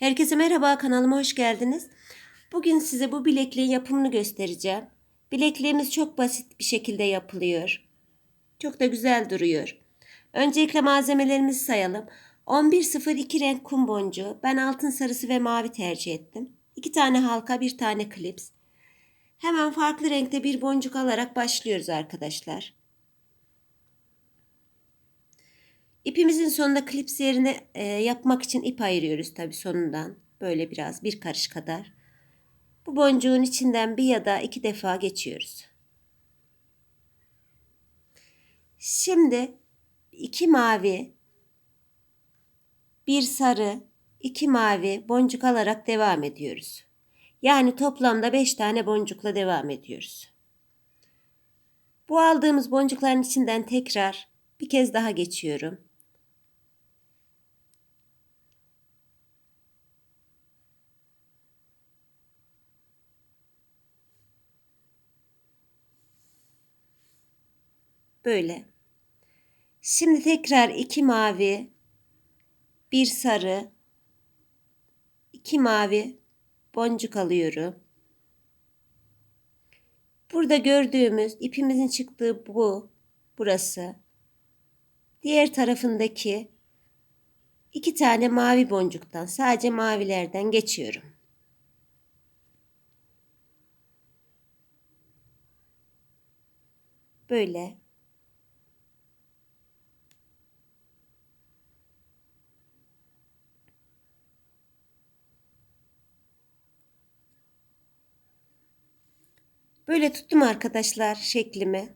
Herkese merhaba kanalıma hoş geldiniz. Bugün size bu bilekliğin yapımını göstereceğim. Bilekliğimiz çok basit bir şekilde yapılıyor. Çok da güzel duruyor. Öncelikle malzemelerimizi sayalım. 1102 renk kum boncuğu. Ben altın sarısı ve mavi tercih ettim. 2 tane halka, bir tane klips. Hemen farklı renkte bir boncuk alarak başlıyoruz arkadaşlar. İpimizin sonunda klips yerine e, yapmak için ip ayırıyoruz tabi sonundan. Böyle biraz bir karış kadar. Bu boncuğun içinden bir ya da iki defa geçiyoruz. Şimdi iki mavi, bir sarı, iki mavi boncuk alarak devam ediyoruz. Yani toplamda beş tane boncukla devam ediyoruz. Bu aldığımız boncukların içinden tekrar bir kez daha geçiyorum. Böyle. Şimdi tekrar iki mavi, bir sarı, iki mavi boncuk alıyorum. Burada gördüğümüz ipimizin çıktığı bu, burası. Diğer tarafındaki iki tane mavi boncuktan, sadece mavilerden geçiyorum. Böyle. Böyle tuttum arkadaşlar şeklimi.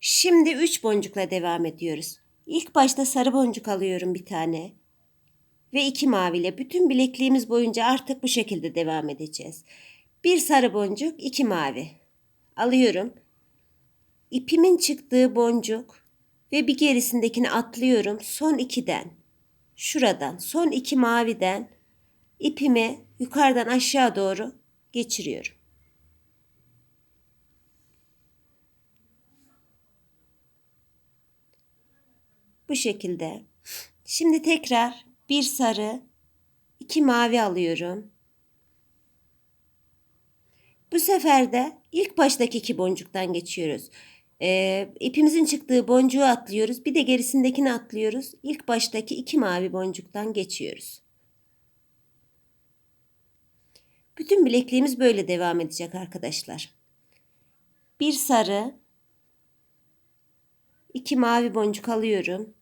Şimdi 3 boncukla devam ediyoruz. İlk başta sarı boncuk alıyorum bir tane. Ve iki maviyle bütün bilekliğimiz boyunca artık bu şekilde devam edeceğiz. Bir sarı boncuk, iki mavi. Alıyorum. İpimin çıktığı boncuk ve bir gerisindekini atlıyorum son ikiden. Şuradan son iki maviden ipimi yukarıdan aşağı doğru geçiriyorum. Bu şekilde. Şimdi tekrar bir sarı, iki mavi alıyorum. Bu sefer de ilk baştaki iki boncuktan geçiyoruz. Ee, ipimizin çıktığı boncuğu atlıyoruz. Bir de gerisindekini atlıyoruz. İlk baştaki iki mavi boncuktan geçiyoruz. Bütün bilekliğimiz böyle devam edecek arkadaşlar. Bir sarı, iki mavi boncuk alıyorum.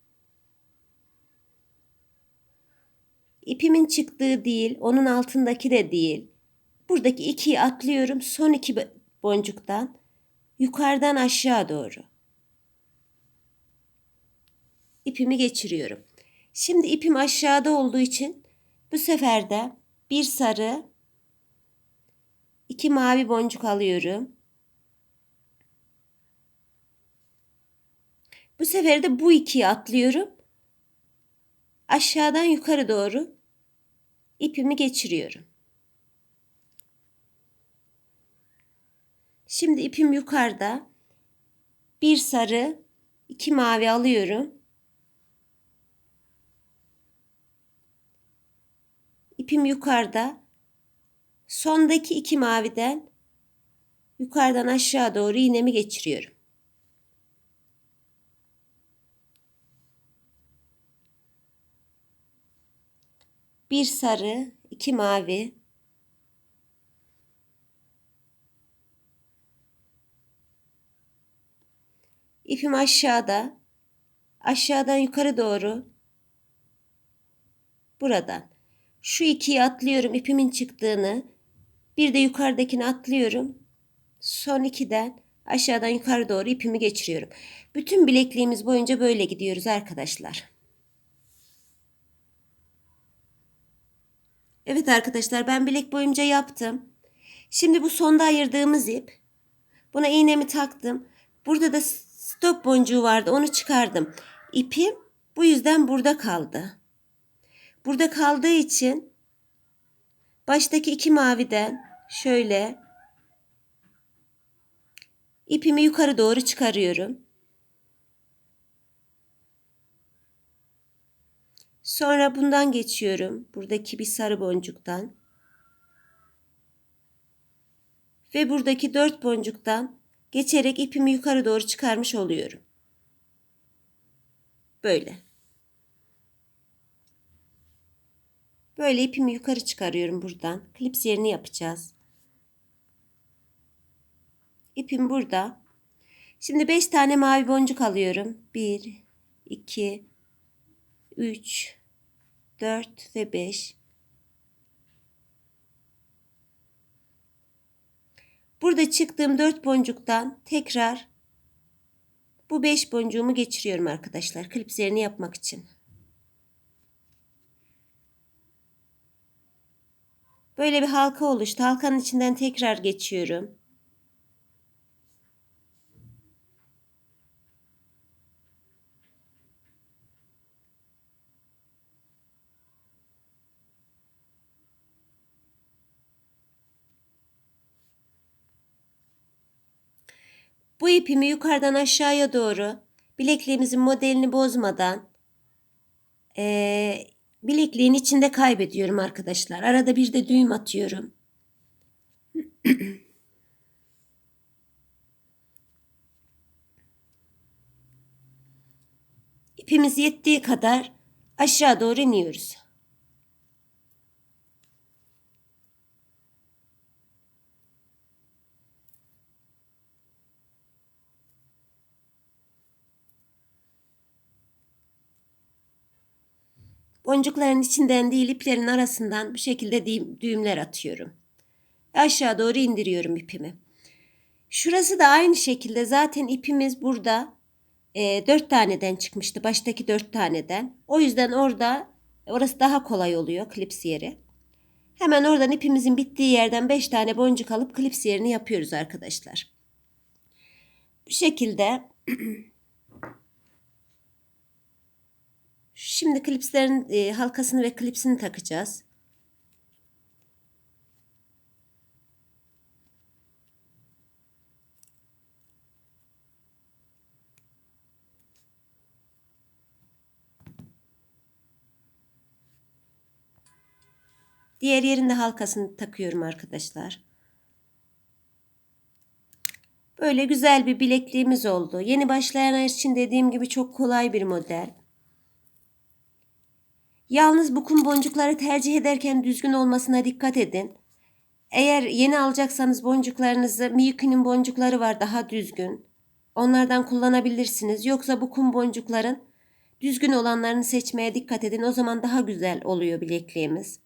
İpimin çıktığı değil, onun altındaki de değil. Buradaki ikiyi atlıyorum. Son iki boncuktan yukarıdan aşağı doğru. İpimi geçiriyorum. Şimdi ipim aşağıda olduğu için bu sefer de bir sarı, iki mavi boncuk alıyorum. Bu sefer de bu ikiyi atlıyorum. Aşağıdan yukarı doğru ipimi geçiriyorum. Şimdi ipim yukarıda. Bir sarı, iki mavi alıyorum. İpim yukarıda. Sondaki iki maviden yukarıdan aşağı doğru iğnemi geçiriyorum. Bir sarı, iki mavi. İpim aşağıda. Aşağıdan yukarı doğru. Buradan. Şu ikiyi atlıyorum ipimin çıktığını. Bir de yukarıdakini atlıyorum. Son ikiden aşağıdan yukarı doğru ipimi geçiriyorum. Bütün bilekliğimiz boyunca böyle gidiyoruz arkadaşlar. Evet arkadaşlar ben bilek boyunca yaptım. Şimdi bu sonda ayırdığımız ip. Buna iğnemi taktım. Burada da stop boncuğu vardı onu çıkardım. İpim bu yüzden burada kaldı. Burada kaldığı için baştaki iki maviden şöyle ipimi yukarı doğru çıkarıyorum. Sonra bundan geçiyorum. Buradaki bir sarı boncuktan. Ve buradaki dört boncuktan geçerek ipimi yukarı doğru çıkarmış oluyorum. Böyle. Böyle ipimi yukarı çıkarıyorum buradan. Klips yerini yapacağız. İpim burada. Şimdi 5 tane mavi boncuk alıyorum. 1, 2, 3, 4 ve 5. Burada çıktığım 4 boncuktan tekrar bu 5 boncuğumu geçiriyorum arkadaşlar. Klipslerini yapmak için. Böyle bir halka oluştu. Halkanın içinden tekrar geçiyorum. Bu ipimi yukarıdan aşağıya doğru bilekliğimizin modelini bozmadan ee, bilekliğin içinde kaybediyorum arkadaşlar. Arada bir de düğüm atıyorum. İpimiz yettiği kadar aşağı doğru iniyoruz. Boncukların içinden değil iplerin arasından bu şekilde düğümler atıyorum. Aşağı doğru indiriyorum ipimi. Şurası da aynı şekilde zaten ipimiz burada e, 4 taneden çıkmıştı. Baştaki 4 taneden. O yüzden orada orası daha kolay oluyor klips yeri. Hemen oradan ipimizin bittiği yerden 5 tane boncuk alıp klips yerini yapıyoruz arkadaşlar. Bu şekilde Şimdi klipslerin e, halkasını ve klipsini takacağız. Diğer yerinde halkasını takıyorum arkadaşlar. Böyle güzel bir bilekliğimiz oldu. Yeni başlayanlar için dediğim gibi çok kolay bir model. Yalnız bu kum boncukları tercih ederken düzgün olmasına dikkat edin. Eğer yeni alacaksanız boncuklarınızı Miyuki'nin boncukları var daha düzgün. Onlardan kullanabilirsiniz. Yoksa bu kum boncukların düzgün olanlarını seçmeye dikkat edin. O zaman daha güzel oluyor bilekliğimiz.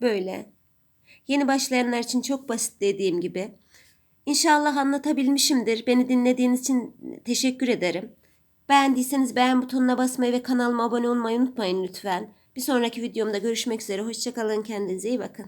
Böyle. Yeni başlayanlar için çok basit dediğim gibi. İnşallah anlatabilmişimdir. Beni dinlediğiniz için teşekkür ederim. Beğendiyseniz beğen butonuna basmayı ve kanalıma abone olmayı unutmayın lütfen. Bir sonraki videomda görüşmek üzere. Hoşçakalın. Kendinize iyi bakın.